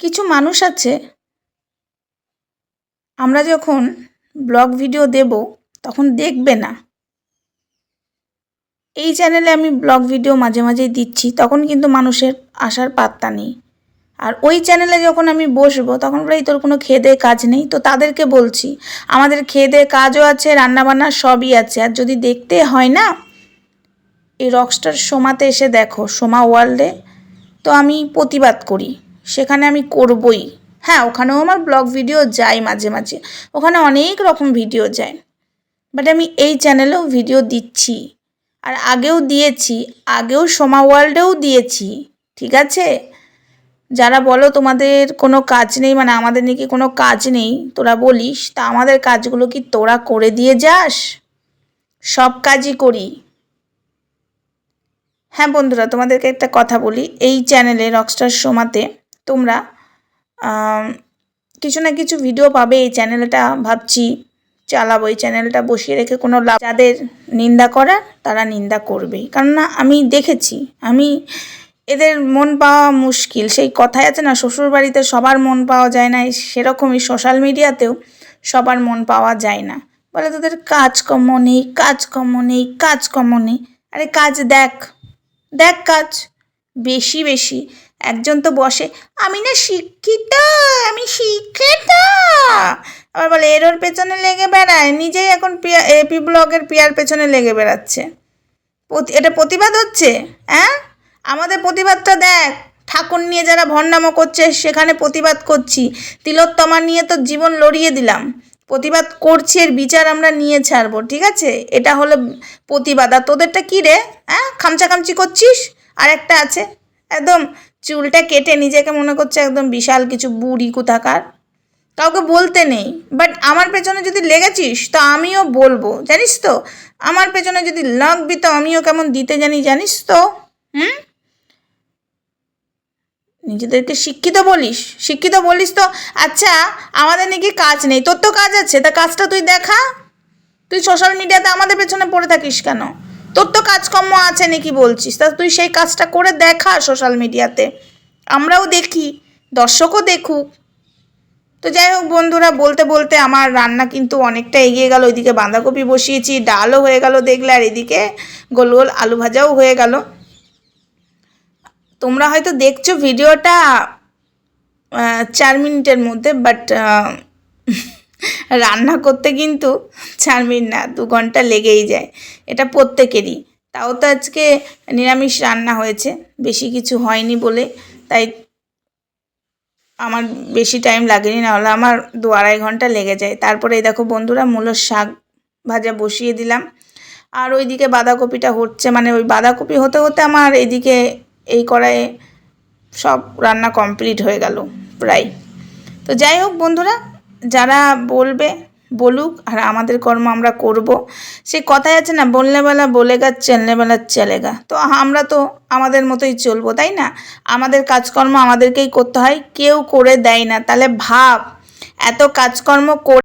কিছু মানুষ আছে। আমরা যখন ব্লগ ভিডিও দেব, তখন দেখবে না। এই চ্যানেলে আমি ব্লগ ভিডিও মাঝে মাঝেই দিচ্ছি, তখন কিন্তু মানুষের আসার পাত্তা নেই। আর ওই চ্যানেলে যখন আমি বসবো, তখন বলে তোর কোনো খেয়ে দেয়ে কাজ নেই? তো তাদেরকে বলছি, আমাদের খেয়ে দেয়ে কাজও আছে, রান্নাবান্না সবই আছে। আর যদি দেখতে হয় না, এই রকস্টার সোমাতে এসে দেখো, সোমা ওয়ার্ল্ডে তো আমি প্রতিবাদ করি। সেখানে আমি করবই। হ্যাঁ ওখানেও আমার ব্লগ ভিডিও যায় মাঝে মাঝে। ওখানে অনেক রকম ভিডিও যায়। বাট আমি এই চ্যানেলেও ভিডিও দিচ্ছি। আর আগেও দিয়েছি, আগেও সোমা ওয়ার্ল্ডেও দিয়েছি। ঠিক আছে? যারা বলো তোমাদের কোনো কাজ নেই মানে আমাদের নাকি কোনো কাজ নেই, তোরা বলিস, তা আমাদের কাজগুলো কি তোরা করে দিয়ে যাস? সব কাজই করি। হ্যাঁ বন্ধুরা, তোমাদেরকে একটা কথা বলি। এই চ্যানেলে রকস্টার সোমাতে তোমরা কিছু না কিছু ভিডিও পাবে এই চ্যানেলটা ভাবছি চালাবো। এই চ্যানেলটা বসিয়ে রেখে কোনো লাভ যাদের নিন্দা করার, তারা নিন্দা করবেই। কেননা আমি দেখেছি, আমি এদের মন পাওয়া মুশকিল। সেই কথাই আছে না শ্বশুর বাড়িতে সবার মন পাওয়া যায় না সেরকমই সোশ্যাল মিডিয়াতেও সবার মন পাওয়া যায় না। বলে তোদের কাজকর্ম নেই কাজকর্ম নেই কাজকর্ম নেই। আরে কাজ দেখ দেখ কাজ। বেশি বেশি। একজন তো বসে, আমি না শিক্ষিত, আমি শিক্ষিত। আবার বলে এর ওর পেছনে লেগে বেড়ায়, নিজেই এখন পিয়া এপি ব্লগের পিয়ার পেছনে লেগে বেড়াচ্ছে। এটা প্রতিবাদ হচ্ছে হ্যাঁ আমাদের প্রতিবাদটা দেখ, ঠাকুর নিয়ে যারা ভণ্ডামো করছে, সেখানে প্রতিবাদ করছি। তিলোত্তমা নিয়ে তো জীবন লড়িয়ে দিলাম। প্রতিবাদ করছি, এর বিচার আমরা নিয়ে ছাড়বো, ঠিক আছে? এটা হলো প্রতিবাদ। আর তোদেরটা কী রে? হ্যাঁ খামচা খামচি করছিস? আর একটা আছে। একদম চুলটা কেটে নিজেকে মনে করছে একদম বিশাল কিছু বুড়ি কোথাকার। কাউকে বলতে নেই। বাট আমার পেছনে যদি লেগেছিস, তো আমিও বলব। জানিস তো? আমার পেছনে যদি লাগবি, তো আমিও কেমন দিতে জানি, জানিস তো? হুম? নিজেদেরকে শিক্ষিত বলিস? শিক্ষিত বলিস তো? আচ্ছা আমাদের নাকি কাজ নেই? তোর তো কাজ আছে। তা কাজটা তুই দেখা। তুই সোশ্যাল মিডিয়াতে আমাদের পেছনে পড়ে থাকিস কেন? তোর তো কাজকর্ম আছে নাকি বলছিস? তা তুই সেই কাজটা করে দেখা সোশ্যাল মিডিয়াতে আমরাও দেখি, দর্শকও দেখুক। তো যাই হোক বন্ধুরা, বলতে বলতে আমার রান্না কিন্তু অনেকটা এগিয়ে গেল। ওইদিকে বাঁধাকপি বসিয়েছি, ডালও হয়ে গেল দেখলে, আর এদিকে গোল গোল আলু ভাজাও হয়ে গেল। তোমরা হয়তো দেখছ ভিডিওটা চার মিনিটের মধ্যে বাট রান্না করতে কিন্তু চার মিনিট না, দু ঘণ্টা লেগেই যায়। এটা প্রত্যেকেরই। তাও তো আজকে নিরামিষ রান্না হয়েছে, বেশি কিছু হয়নি বলে। তাই আমার বেশি টাইম লাগেনি না হলে আমার দু আড়াই ঘণ্টা লেগে যায়। তারপরে এই দেখো বন্ধুরা, মূলোর শাক ভাজা বসিয়ে দিলাম। আর ওইদিকে বাঁধাকপিটা হচ্ছে মানে ওই বাঁধাকপি হতে হতে আমার এদিকে এই কড়াইয়ে সব রান্না কমপ্লিট হয়ে গেল, প্রায়। তো যাই হোক বন্ধুরা যারা বলবে, বলুক আর আমাদের কর্ম আমরা করব। সে কথাই আছে না, বললে বেলা বলেগা চললে বেলা চলেগা তো আমরা তো আমাদের মতোই চলবো, তাই না? আমাদের কাজকর্ম আমাদেরকেই করতে হয়, কেউ করে দেয় না। তাহলে ভাব, এত কাজকর্ম করে